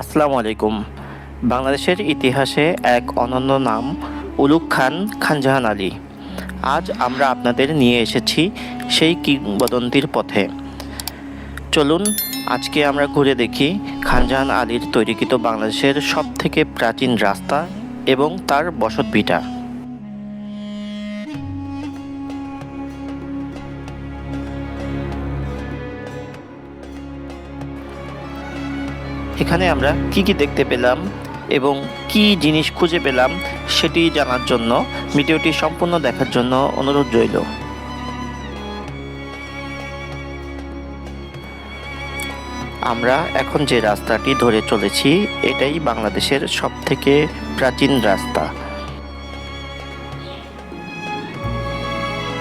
আসসালামু আলাইকুম। বাংলাদেশের ইতিহাসে এক অনন্য নাম উলুক খান খানজাহান আলী। আজ আমরা আপনাদের নিয়ে এসেছি সেই কিংবদন্তির পথে। চলুন, আজকে আমরা ঘুরে দেখি খানজাহান আলীর তৈরিকৃত বাংলাদেশের সবথেকে প্রাচীন রাস্তা এবং তার বসতভিটা। এখানে আমরা কি কি দেখতে পেলাম এবং কি জিনিস খুঁজে পেলাম সেটি জানার জন্য ভিডিওটি সম্পূর্ণ দেখার জন্য অনুরোধ রইল। আমরা এখন যে রাস্তাটি ধরে চলেছি, এটাই বাংলাদেশের সবথেকে প্রাচীন রাস্তা।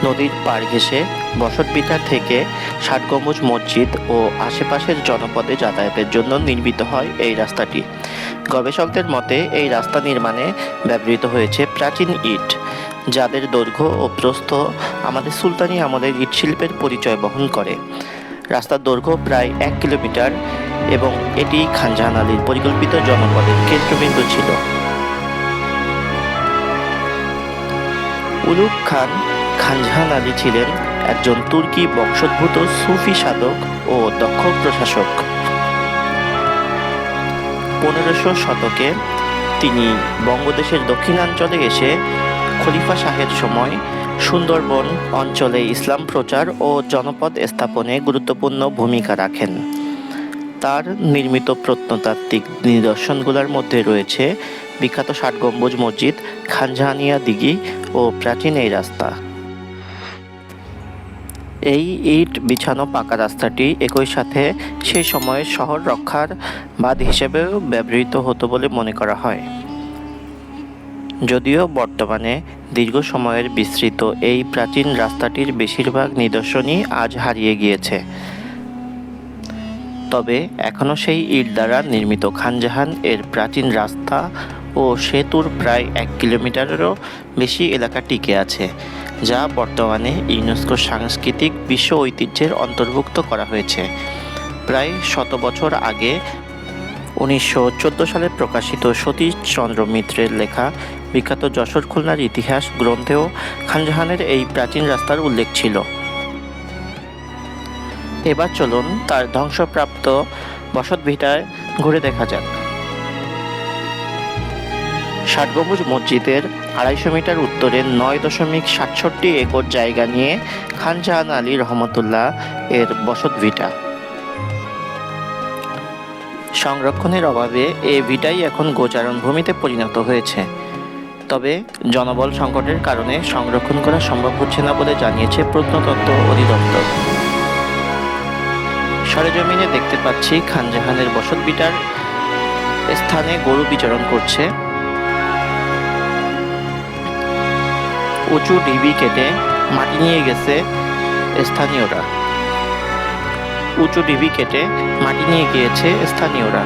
নদীর পাড় ঘেঁষে বসতভিটা থেকে ষাট গম্বুজ মসজিদ ও আশেপাশের জনপদে যাতায়াতের জন্য নির্মিত হয় এই রাস্তাটি। গবেষকদের মতে, এই রাস্তা নির্মাণে ব্যবহৃত হয়েছে প্রাচীন ইট, যাদের দৈর্ঘ্য ও প্রস্থ আমাদের সুলতানি আমাদের ইট শিল্পের পরিচয় বহন করে। রাস্তার দৈর্ঘ্য প্রায় এক কিলোমিটার এবং এটি খানজাহান আলীর পরিকল্পিত জনপদের কেন্দ্রবিন্দু ছিল। উলুক খান খানজাহান আলী ছিলেন একজন তুর্কি বংশোদ্ভূত সুফি সাধক ও দক্ষ প্রশাসক। পনেরোশো শতকে তিনি বঙ্গদেশের দক্ষিণাঞ্চলে এসে খলিফা শাহের সময় সুন্দরবন অঞ্চলে ইসলাম প্রচার ও জনপদ স্থাপনে গুরুত্বপূর্ণ ভূমিকা রাখেন। তার নির্মিত প্রত্নতাত্ত্বিক নিদর্শনগুলোর মধ্যে রয়েছে বিখ্যাত ষাট গম্বুজ মসজিদ খানজাহানিয়া দিঘি ও প্রাচীন এই রাস্তা। এই ইট বিছানো পাকা রাস্তাটি একই সাথে সেই সময়ে শহর রক্ষার বাঁধ হিসেবেও ব্যবহৃত হতো বলে মনে করা হয়। যদিও বর্তমানে দীর্ঘ সময়ের বিস্তৃত এই প্রাচীন রাস্তাটির বেশিরভাগ নিদর্শনই আজ হারিয়ে গিয়েছে। তবে এখনও সেই ইট দ্বারা নির্মিত খানজাহান এর প্রাচীন রাস্তা ও সেতুর প্রায় এক কিলোমিটারেরও বেশি এলাকা টিকে আছে, যা বর্তমানে ইউনেস্কো সাংস্কৃতিক বিশ্ব ঐতিহ্যের অন্তর্ভুক্ত করা হয়েছে। প্রায় শত বছর আগে উনিশশো চোদ্দ সালে প্রকাশিত সতীশচন্দ্র মিত্রের লেখা বিখ্যাত যশোর খুলনার ইতিহাস গ্রন্থেও খানজাহানের এই প্রাচীন রাস্তার উল্লেখ ছিল। এবার চলুন তার ধ্বংসপ্রাপ্ত বসতভিটায় ঘুরে দেখা যাক। ষাট গম্বুজ মসজিদের আড়াইশো মিটার উত্তরে নয় দশমিক সাতষট্টি একর জায়গা নিয়ে খানজাহান আলী রহমতুল্লাহ এর বসতভিটা সংরক্ষণের অভাবে এই ভিটাই এখন গোচারণ ভূমিতে পরিণত হয়েছে। তবে জনবল সংকটের কারণে সংরক্ষণ করা সম্ভব হচ্ছে না বলে জানিয়েছে প্রত্নতত্ত্ব অধিদপ্তর। সরেজমিনে দেখতে পাচ্ছি খানজাহানের বসতভিটার স্থানে গরু বিচরণ করছে। উঁচু ঢিবি কেটে মাটি নিয়ে গেছে স্থানীয়রা। উঁচু ঢিবি কেটে মাটি নিয়ে গিয়েছে স্থানীয়রা।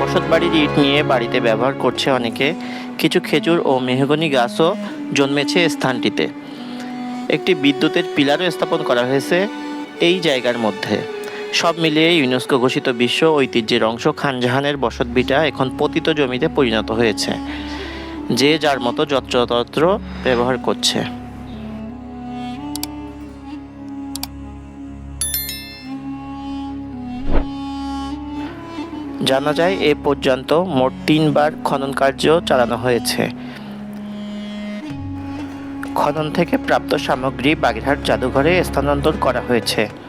বসত বাড়ির ইট নিয়ে বাড়িতে ব্যবহার করছে অনেকে। কিছু খেজুর ও মেহগনি গাছও জন্মেছে স্থানটিতে। একটি বিদ্যুতের পিলারও স্থাপন করা হয়েছে এই জায়গার মধ্যে। সব মিলিয়ে ইউনেস্কো ঘোষিত বিশ্ব ঐতিহ্যের অংশ খানজাহানের বসতভিটা এখন পতিত জমিতে পরিণত হয়েছে। যে যার মতো যত্রতত্র ব্যবহার করছে। জানা যায়, এ পর্যন্ত মোট তিনবার খনন কার্য চালানো হয়েছে। খনন থেকে প্রাপ্ত সামগ্রী বাগেরহাট জাদুঘরে স্থানান্তর করা হয়েছে।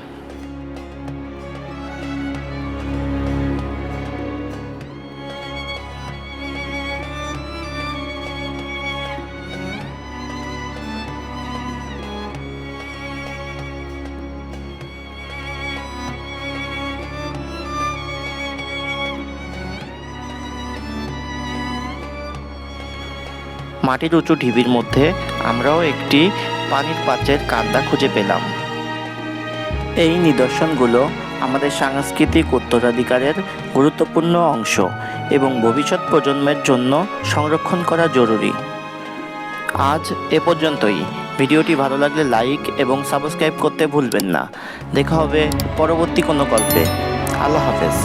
মাটির উঁচু ঢিবির মধ্যে আমরাও একটি পানির পাত্রের কান্দা খুঁজে পেলাম। এই নিদর্শনগুলো আমাদের সাংস্কৃতিক উত্তরাধিকারের গুরুত্বপূর্ণ অংশ এবং ভবিষ্যৎ প্রজন্মের জন্য সংরক্ষণ করা জরুরি। আজ এ পর্যন্তই। ভিডিওটি ভালো লাগলে লাইক এবং সাবস্ক্রাইব করতে ভুলবেন না। দেখা হবে পরবর্তী কোনো গল্পে। আল্লাহ হাফেজ।